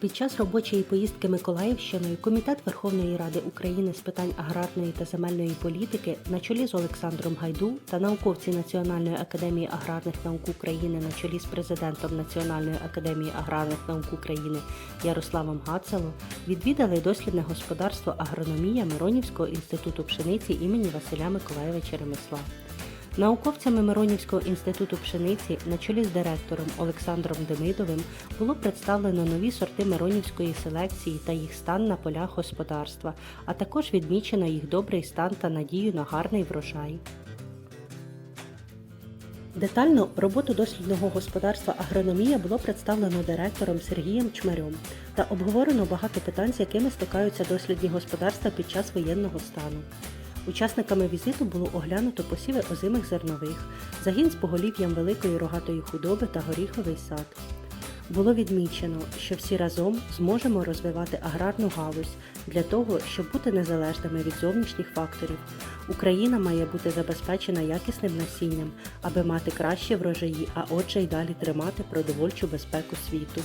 Під час робочої поїздки Миколаївщиною Комітет Верховної Ради України з питань аграрної та земельної політики на чолі з Олександром Гайду та науковці Національної академії аграрних наук України на чолі з президентом Національної академії аграрних наук України Ярославом Гацело відвідали дослідне господарство агрономія Миронівського інституту пшениці імені Василя Миколаєвича Ремесла. Науковцями Миронівського інституту пшениці на чолі з директором Олександром Демидовим було представлено нові сорти Миронівської селекції та їх стан на полях господарства, а також відмічено їх добрий стан та надію на гарний врожай. Детально роботу дослідного господарства агрономія було представлено директором Сергієм Чмарем та обговорено багато питань, з якими стикаються дослідні господарства під час воєнного стану. Учасниками візиту було оглянуто посіви озимих зернових, загін з поголів'ям великої рогатої худоби та горіховий сад. Було відмічено, що всі разом зможемо розвивати аграрну галузь для того, щоб бути незалежними від зовнішніх факторів. Україна має бути забезпечена якісним насінням, аби мати кращі врожаї, а отже й далі тримати продовольчу безпеку світу.